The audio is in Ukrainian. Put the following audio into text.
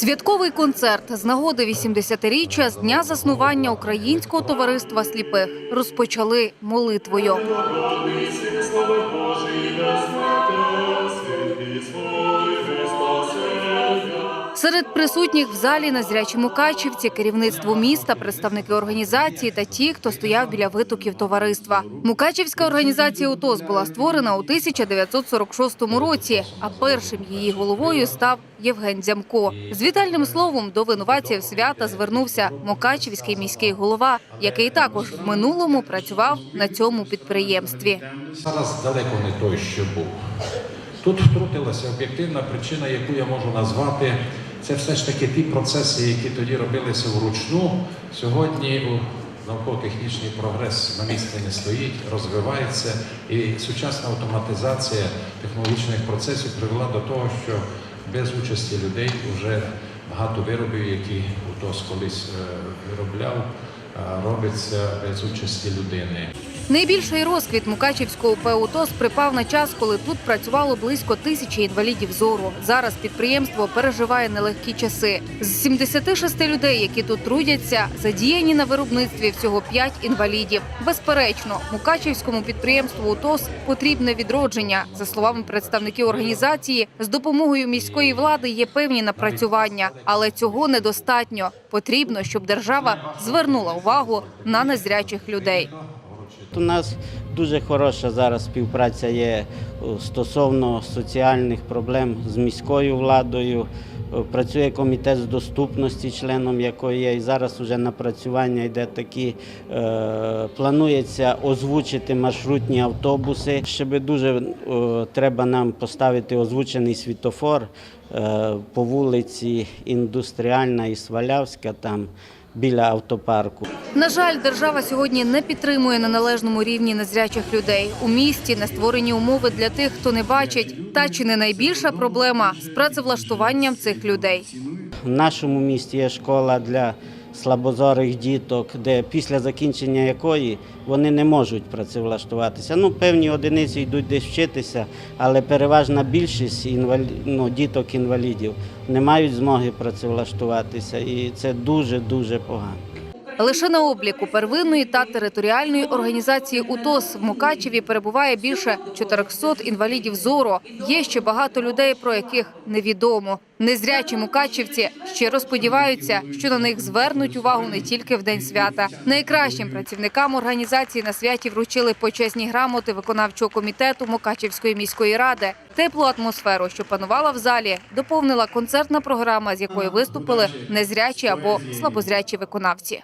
Святковий концерт з нагоди 80-річчя з дня заснування Українського товариства сліпих розпочали молитвою. Серед присутніх в залі на зрячі Мукачівці, керівництво міста, представники організації та ті, хто стояв біля витоків товариства. Мукачівська організація УТОС була створена у 1946 році, а першим її головою став Євген Дзямко. З вітальним словом до винуватців свята звернувся Мукачівський міський голова, який також в минулому працював на цьому підприємстві. Зараз далеко не той, що був. Тут втрутилася об'єктивна причина, яку я можу назвати. Це все ж таки ті процеси, які тоді робилися вручну. Сьогодні науково-технічний прогрес на місці не стоїть, розвивається, і сучасна автоматизація технологічних процесів привела до того, що без участі людей вже багато виробів, які УТОС колись е, виробляв, робиться без участі людини. Найбільший розквіт Мукачівського ПУТОС припав на час, коли тут працювало близько тисячі інвалідів зору. Зараз підприємство переживає нелегкі часи. З 76 людей, які тут трудяться, задіяні на виробництві всього 5 інвалідів. Безперечно, Мукачівському підприємству УТОС потрібне відродження. За словами представників організації, з допомогою міської влади є певні напрацювання, але цього недостатньо. Потрібно, щоб держава звернула увагу на незрячих людей. У нас дуже хороша зараз співпраця є стосовно соціальних проблем з міською владою. Працює комітет з доступності, членом якої є. І зараз вже напрацювання йде такі. Е, планується озвучити маршрутні автобуси. Ще би дуже о, треба нам поставити озвучений світофор е, по вулиці Індустріальна і Свалявська, там біля автопарку. На жаль, держава сьогодні не підтримує на належному рівні незрячих людей. У місті не створені умови для тих, хто не бачить. Та чи не найбільша проблема з працевлаштуванням цих людей? В нашому місті є школа для слабозорих діток, де після закінчення якої вони не можуть працевлаштуватися. Ну, певні одиниці йдуть десь вчитися, але переважна більшість інвалі... ну, діток інвалідів не мають змоги працевлаштуватися, і це дуже дуже погано. Лише на обліку первинної та територіальної організації УТОС в Мукачеві перебуває більше 400 інвалідів зору. Є ще багато людей, про яких невідомо. Незрячі мукачівці щиро сподіваються, що на них звернуть увагу не тільки в день свята. Найкращим працівникам організації на святі вручили почесні грамоти виконавчого комітету Мукачівської міської ради. Теплу атмосферу, що панувала в залі, доповнила концертна програма, з якої виступили незрячі або слабозрячі виконавці.